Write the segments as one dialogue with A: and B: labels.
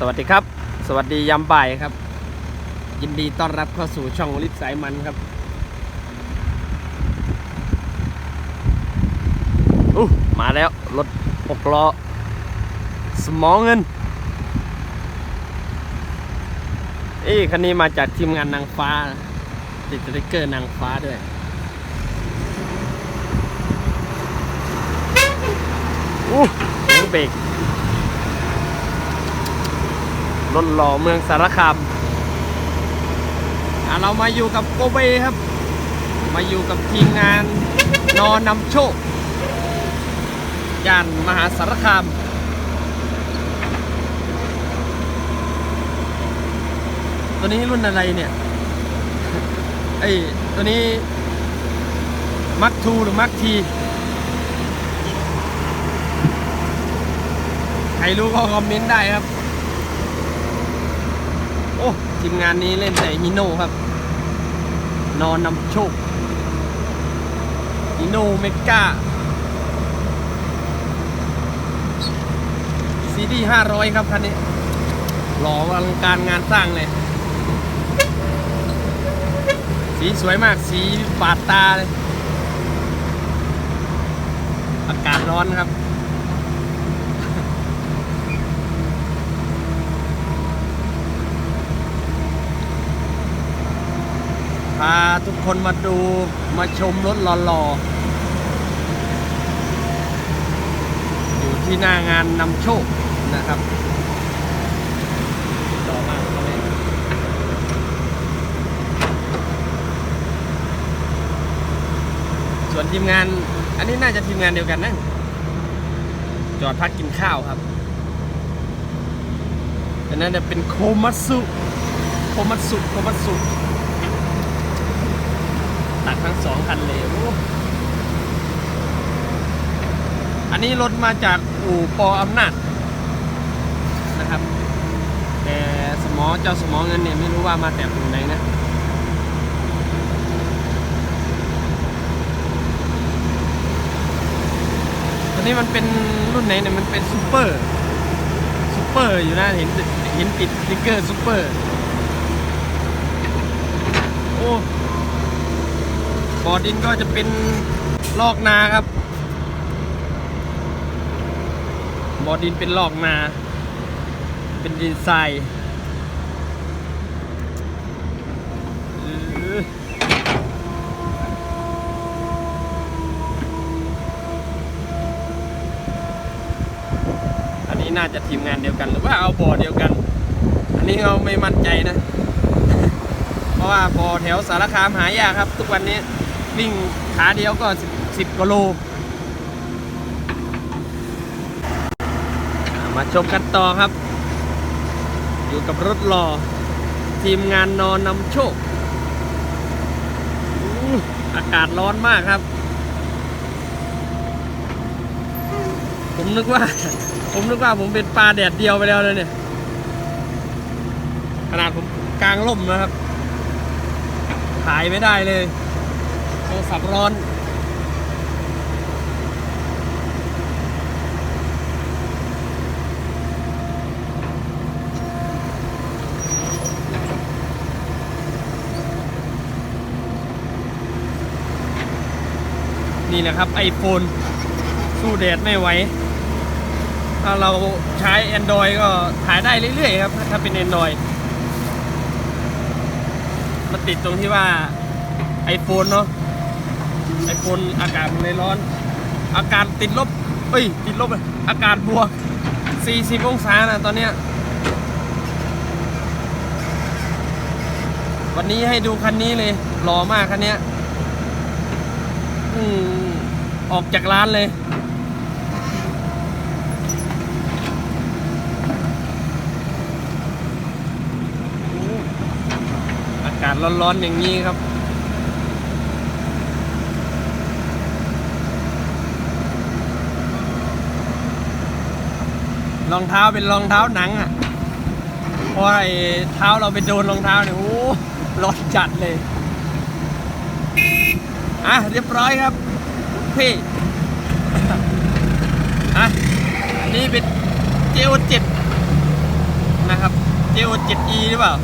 A: สวัสดีครับ สวัสดียามบ่ายครับ ยินดีต้อนรับเข้าสู่ช่องลิฟสายมันครับอู้มาแล้ว รถหกล้อสมองเงินเอ้คันนี้มาจากทีมงานนางฟ้า ติดสติ๊กเกอร์นางฟ้าด้วยอู้เบรก รถหล่อเมืองสารคามอะเรามาอยู่กับโกเบครับ มาอยู่กับทีมงานนอนำโชคย่านมหาสารคามตัวนี้รุ่นอะไรเนี่ย ไอยตัวนี้มักทูหรือมักที ใครรู้ก็คอมเมนต์ได้ครับ โอ้ทีมงานนี้เล่นแต่ฮิโน่ครับ นอนนำโชคฮิโน่เมกาซีดีห้าร้อยครับคันนี้หล่ออลังการงานสร้างเลย สีสวยมากสีบาดตาเลย อากาศร้อนครับ พาทุกคนมาดูมาชมรถหล่อๆ อยู่ที่หน้างานนำโชคนะครับหล่อมาส่วนทีมงาน อันนี้น่าจะทีมงานเดียวกันนะ จอดพักกินข้าวครับอันนั้นจะเป็นโคมัตสุโคมัตสุโคมัตสุ ตัดทั้งสองคันเลยอันนี้รถมาจากอู่ปออำนาจนะครับ แต่สมอเจ้าสมอเงินเนี่ยไม่รู้ว่ามาแต่ตรงไหนนะตัวนี้มันเป็นรุ่นไหนเนี่ยมันเป็นซูเปอร์ซูเปอร์อยู่นะเห็นเห็นติดสติ๊กเกอร์ซูเปอร์โอ้ บ่อดินก็จะเป็นลอกนาครับ บ่อดินเป็นลอกนา เป็นดินทรายอออันนี้น่าจะทีมงานเดียวกัน หรือว่าเอาบ่อเดียวกัน อันนี้เราไม่มั่นใจนะ เพราะว่าบ่อแถวสารคามหายากครับ ทุกวันนี้ วิ่งขาเดียวก็สิบสิบกิโลมาชมกันต่อครับ อยู่กับรถหล่อทีมงานนอนนำโชคออากาศร้อนมากครับ ผมนึกว่า ผมนึกว่าผมเป็นปลาแดดเดียวไปแล้วเลยเนี่ย ขนาดผมกลางร่มนะครับถ่ายไม่ได้เลย โทรศัพท์ร้อนนี่นะครับ iPhone สู้แดดไม่ไหว ถ้าเราใช้ Android ก็ถ่ายได้เรื่อยๆครับ ถ้าเป็น Android มันติดตรงที่ว่า iPhone เนาะ iPhone อากาศมันเลยร้อน อากาศติดลบ เอ้ย ติดลบเลยอากาศบวก 40 องศานะตอนเนี้ย วันนี้ให้ดูคันนี้เลยหล่อมากคันเนี้ยอืมออกจากร้านเลยอากาศร้อนๆอย่างนี้ครับ รองเท้าเป็นรองเท้าหนังอะเพราะไอ้เท้าเราไปโดนรองเท้าเนี่ยโอ้ร้อนจัดเลยอะเรียบร้อยครับพี่อะอันนี้เป็นเจโอเจ็ดนะครับ JO 7E หรือเปล่า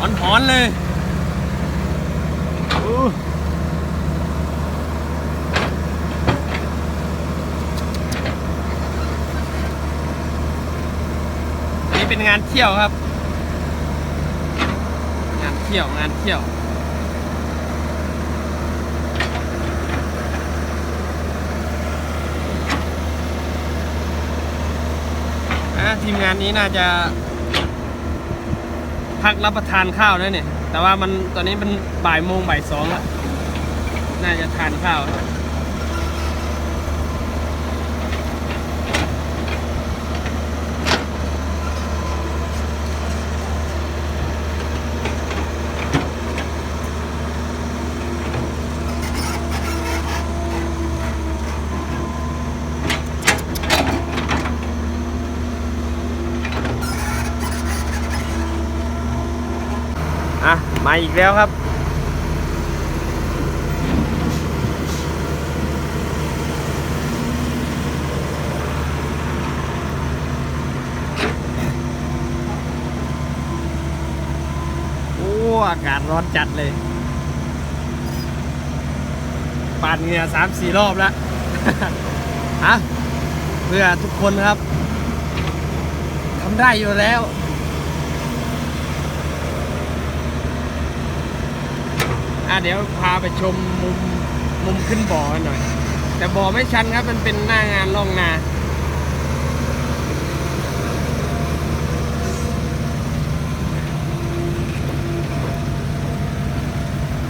A: อนหอนๆเลยอู้อันนี้ เป็นงานเที่ยวครับ งานเที่ยวงานเที่ยวทีมงานนี้น่าจะ พักรับประทานข้าวแล้วเนี่ย แต่ว่ามันตอนนี้มันบ่ายโมงบ่ายสองแล้ว น่าจะทานข้าว มาอีกแล้วครับ โอ้ อากาศร้อนจัดเลยปาดเงื่อสามสี่รอบแล้วฮะเพื่อทุกคนครับทำได้อยู่แล้ว อะเดี๋ยวพาไปชมมุมมุมขึ้นบ่อกันหน่อย แต่บ่อไม่ชันครับมันเป็นหน้างานล่องนา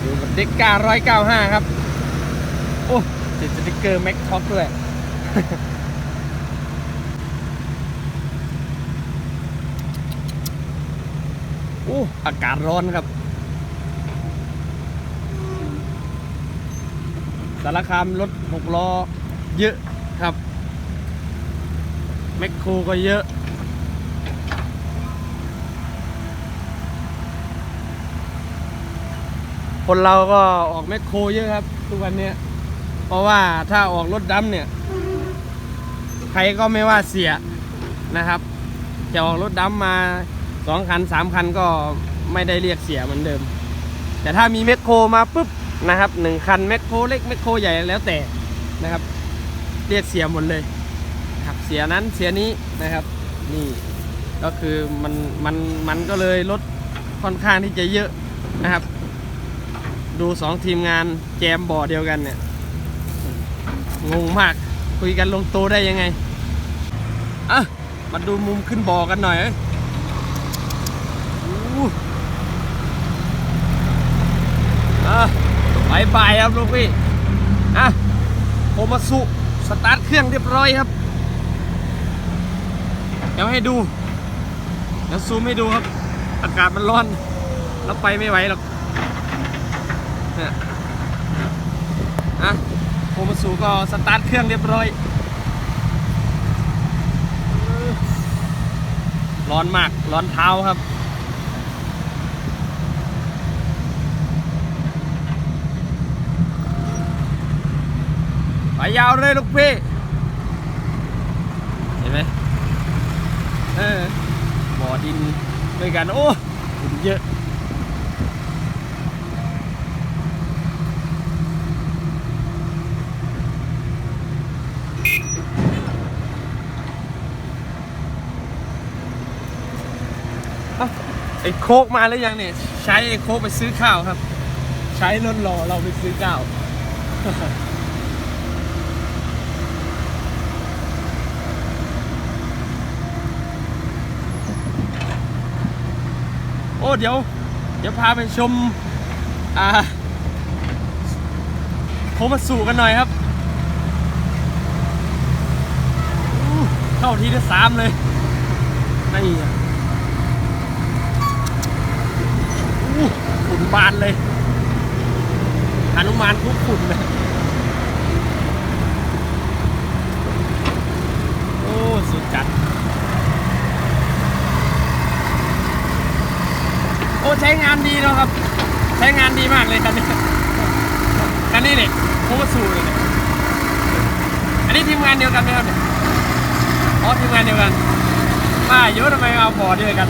A: อยู่กับเด็กการ้อยเก้าห้าครับ โอ้ติดสติกเกอร์แม็กท็อกด้วยโอ้อากาศร้อนครับ สารคามรถหกล้อเยอะครับแมคโครก็เยอะ คนเราก็ออกแมคโครเยอะครับทุกวันเนี้ยเพราะว่าถ้าออกรถดำเนี่ย ใครก็ไม่ว่าเสียนะครับ จะออกรถดำมาสองคันสามคันก็ไม่ได้เรียกเสียเหมือนเดิม แต่ถ้ามีแมคโครมาปุ๊บ นะครับหนึ่งคันแมคโครเล็กแมคโครใหญ่แล้วแต่นะครับ เรียกเสียหมดเลยครับเสียนั้นเสียนี้นะครับนี่ก็คือมันมันมันก็เลยลดค่อนข้างที่จะเยอะนะครับ ดูสองทีมงานแจมบ่อเดียวกันเนี่ยงงมากคุยกันลงตัวได้ยังไงอะมาดูมุมขึ้นบ่อกันหน่อยเอ้ยอู้อะบายบายครับลูกพี่อะโอมาสุสตาร์ทเครื่องเรียบร้อยครับ เดี๋ยวให้ดู เดี๋ยวซูมให้ดูครับ อากาศมันร้อน แล้วไปไม่ไหวหรอกเนี่ยอะโคมาสูก็สตาร์ทเครื่องเรียบร้อยร้อนมาก ร้อนเท้าครับ ยาวเลยลูกพี่ เห็นไหมเออบ่อดินด้วยกัน โอ้ดินเยอะไอ้โคกมาแล้วยังเนี่ยใช้ไอ้โคกไปซื้อข้าวครับ ใช้รถรอเราไปซื้อข้าว เดี๋ยว เดี๋ยวพาไปชม อ่าโคมาสู่กันหน่อยครับ เข้าทีที่สามเลยนี่อ่ฝุ่นบานเลยหนุมานคุกฝุ่นเลย โอ้ สุดจัด โอ้ ใช้งานดีเนาะครับ ใช้งานดีมากเลยคันนี้คันนี้เนี่ยโคตรสูเลยเนี่ยอันนี้ทีมงานเดียวกันไหมครับเนี่ยอ๋อทีมงานเดียวกันมาว่าเยอะทำไมเอาพอเดียวกัน